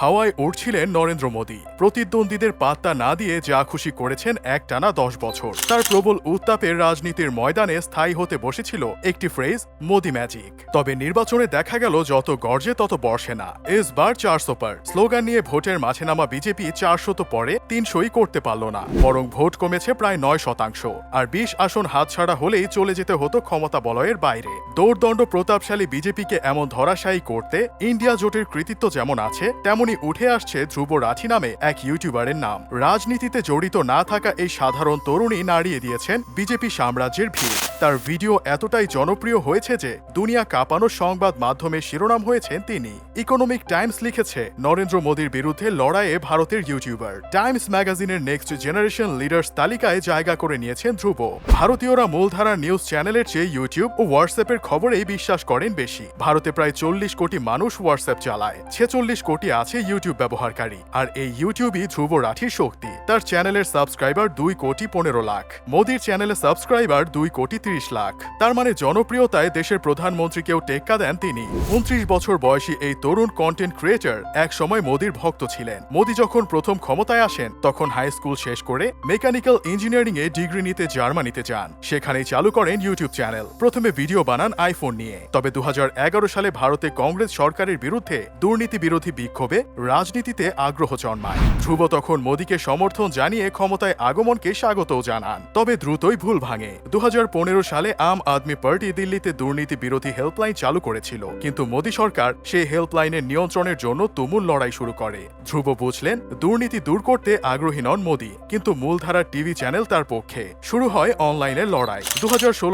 হাওয়ায় উঠছিলেন নরেন্দ্র মোদী। প্রতিদ্বন্দ্বীদের পাত্তা না দিয়ে যা খুশি করেছেন একটানা দশ বছর। তার প্রবল উত্তাপের রাজনীতির ময়দানে স্থায়ী হতে বসেছিল একটি ফ্রেজ, মোদি ম্যাজিক। তবে নির্বাচনে দেখা গেল, যত গর্জে তত বর্ষে না। এস বার চারশো পার স্লোগান নিয়ে ভোটের মাঠে নামা বিজেপি চারশো তো পরে তিনশোই করতে পারল না। বরং ভোট কমেছে প্রায় নয় শতাংশ। আর বিশ আসন হাতছাড়া হলেই চলে যেতে হতো ক্ষমতা বলয়ের বাইরে। দৌড়দণ্ড প্রতাপশালী বিজেপিকে এমন ধরাশায়ী করতে, ইন্ডিয়া জোটের কৃতিত্ব যেমন আছে তেমনি উঠে আসছে ধ্রুব রাঠি নামে এক ইউটিউবারের নাম। রাজনীতিতে জড়িত না থাকা এই সাধারণ তরুণী নাড়িয়ে দিয়েছেন বিজেপি সাম্রাজ্যের ভিড়। তার ভিডিও এতটাই জনপ্রিয় হয়েছে যে দুনিয়া কাঁপানো সংবাদ মাধ্যমে শিরোনাম হয়েছেন তিনি। ইকোনমিক টাইমস লিখেছে, নরেন্দ্র মোদীর বিরুদ্ধে লড়াইয়ে ভারতের ইউটিউবার টাইমস ম্যাগাজিনের নেক্সট জেনারেশন লিডার্স তালিকায় জায়গা করে নিয়েছেন ধ্রুব। ভারতীয়রা মূলধারা নিউজ চ্যানেলের চেয়ে ইউটিউব ও হোয়াটসঅ্যাপের খবরেই বিশ্বাস করেন বেশি। ভারতে প্রায় চল্লিশ কোটি মানুষ হোয়াটসঅ্যাপ চালায়। ছেচল্লিশ কোটি আছে ইউটিউব ব্যবহারকারী। আর এই ইউটিউবই ধ্রুব রাঠির শক্তি। তার চ্যানেলের সাবস্ক্রাইবার দুই কোটি পনেরো লাখ। মোদির চ্যানেলে সাবস্ক্রাইবার দুই কোটি তিরিশ লাখ। তার মানে জনপ্রিয়তায় দেশের প্রধানমন্ত্রীকেও টেক্কা দেন তিনি। উনত্রিশ বছর বয়সী এই তরুণ কন্টেন্ট ক্রিয়েটর এক সময় মোদির ভক্ত ছিলেন। মোদি যখন প্রথম ক্ষমতায় আসেন, তখন হাই স্কুল শেষ করে মেকানিক্যাল ইঞ্জিনিয়ারিং এ ডিগ্রি নিতে জার্মানিতে যান। সেখানেই চালু করেন ইউটিউব চ্যানেল প্রথমে ভিডিও বানান আইফোন নিয়ে। তবে দু হাজার এগারো সালে ভারতে কংগ্রেস সরকারের বিরুদ্ধে দুর্নীতি বিরোধী বিক্ষোভে রাজনীতিতে আগ্রহ জন্মায়। ধ্রুব তখন মোদীকে সমর্থন জানিয়ে ক্ষমতায় আগমনকে স্বাগতও জানান। তবে দ্রুতই ভুল ভাঙে। দু হাজার পনেরো সালে আম আদমি পার্টি দিল্লিতে দুর্নীতি বিরোধী হেল্পলাইন চালু করেছিল। কিন্তু মোদী সরকার সেই হেল্পলাইনের নিয়ন্ত্রণের জন্য তুমুল লড়াই শুরু করে। ধ্রুব বুঝলেন, দুর্নীতি দূর করতে আগ্রহী নন মোদী, কিন্তু মূলধারার টিভি চ্যানেল তার পক্ষে। শুরু হয় অনলাইনের লড়াই। দু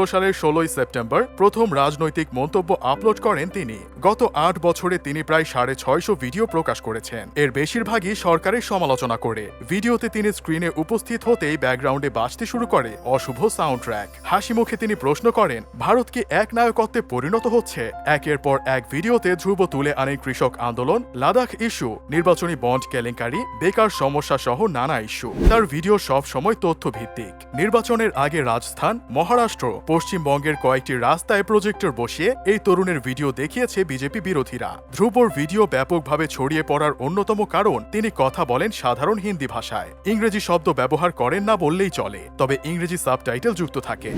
সালের ষোলোই সেপ্টেম্বর প্রথম রাজনৈতিক মন্তব্য আপলোড করেন তিনি। গত আট বছরে তিনি প্রায় সাড়ে ছয়শো ভিডিও প্রকাশ করেছেন। এর বেশিরভাগই সরকারের সমালোচনা করে। ভিডিওতে তিনি স্ক্রিনে উপস্থিত হতেই ব্যাকগ্রাউন্ডে বাজতে শুরু করে অশুভ সাউন্ড ট্র্যাক হাসি মুখে তিনি প্রশ্ন করেন, ভারত কি এক নায়কত্বে পরিণত হচ্ছে? একের পর এক ভিডিওতে ধ্রুব তুলে আনেন কৃষক আন্দোলন, লাদাখ ইস্যু, নির্বাচনী বন্ড কেলেঙ্কারি, বেকার সমস্যা সহ নানা ইস্যু। তার ভিডিও সব সময় তথ্য ভিত্তিক নির্বাচনের আগে রাজস্থান, মহারাষ্ট্র, পশ্চিমবঙ্গের কয়েকটি রাস্তায় প্রজেক্টর বসিয়ে এই তরুণের ভিডিও দেখিয়েছে বিজেপি বিরোধীরা। ধ্রুবর ভিডিও ব্যাপকভাবে ছড়িয়ে পড়ার অন্যতম কারণ, তিনি কথা বলেন সাধারণ হিন্দি ভাষায়। ইংরেজি শব্দ ব্যবহার করেন না বললেই চলে, তবে ইংরেজি সাবটাইটেল যুক্ত থাকে।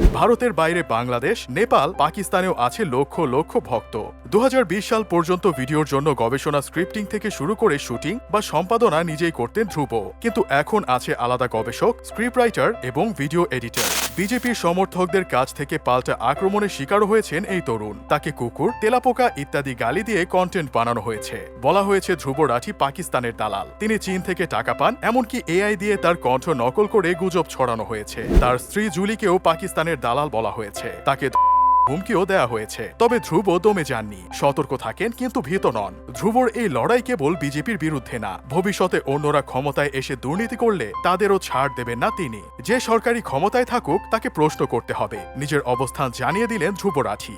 ভারতের বাইরে বাংলাদেশ, নেপাল, পাকিস্তানেও আছে লক্ষ লক্ষ ভক্ত। দু সাল পর্যন্ত ভিডিওর জন্য গবেষণা, স্ক্রিপ্টিং থেকে শুরু করে শুটিং বা সম্পাদনা নিজেই করতেন ধ্রুব। কিন্তু এখন আছে আলাদা গবেষক স্ক্রিপ্ট রাইটার এবং ভিডিও এডিটর। বিজেপির সমর্থকদের কাছ থেকে পাল্টা আক্রমণের শিকারও হয়েছেন এই তরুণ। তাকে কুকুর, তেলাপোকা ইত্যাদি গালি দিয়ে কন্টেন্ট বানানো হয়েছে। বলা হয়েছে ধ্রুব রাঠি পাকিস্তানের দালাল। তিনি চীন থেকে টাকা পান, এমনকি এআই দিয়ে তার কণ্ঠ নকল করে গুজব ছড়ানো হয়েছে। তার স্ত্রী জুলিকেও পাকিস্তানের দালাল বলা হয়েছে। তাকে হুমকিও দেয়া হয়েছে। তবে ধ্রুব দমে যাননি। সতর্ক থাকেন কিন্তু ভীত নন। ধ্রুবর এই লড়াই কেবল বিজেপির বিরুদ্ধে না। ভবিষ্যতে অন্যরা ক্ষমতায় এসে দুর্নীতি করলে তাদেরও ছাড় দেবেন না তিনি। যে সরকারি ক্ষমতায় থাকুক, তাকে প্রশ্ন করতে হবে। নিজের অবস্থান জানিয়ে দিলেন ধ্রুব রাঠি